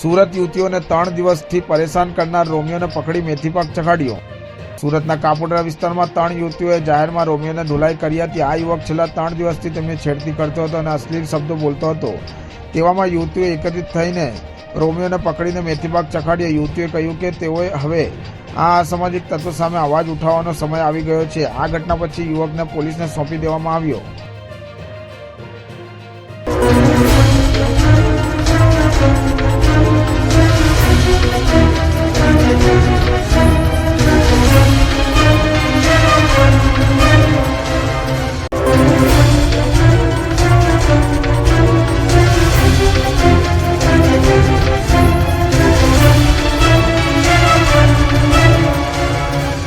સુરત યુવતીઓને ત્રણ દિવસથી પરેશાન કરનાર રોમિયોને પકડી મેથીપાક ચખાડ્યો સુરતના કાપોડરા વિસ્તારમાં ત્રણ યુવતીઓએ જાહેરમાં રોમિયોને ઢુલાઈ કરી હતી. આ યુવક છેલ્લા ત્રણ દિવસથી તેમને છેડતી કરતો હતો અને અશ્લીલ શબ્દો બોલતો હતો. તેવામાં યુવતીઓ એકત્રિત થઈને રોમિયોને પકડીને મેથીપાક ચખાડ્યો યુવતીઓએ કહ્યું કે તેઓએ હવે આ અસામાજિક તત્વો સામે અવાજ ઉઠાવવાનો સમય આવી ગયો છે. આ ઘટના પછી યુવકને પોલીસને સોંપી દેવામાં આવ્યો.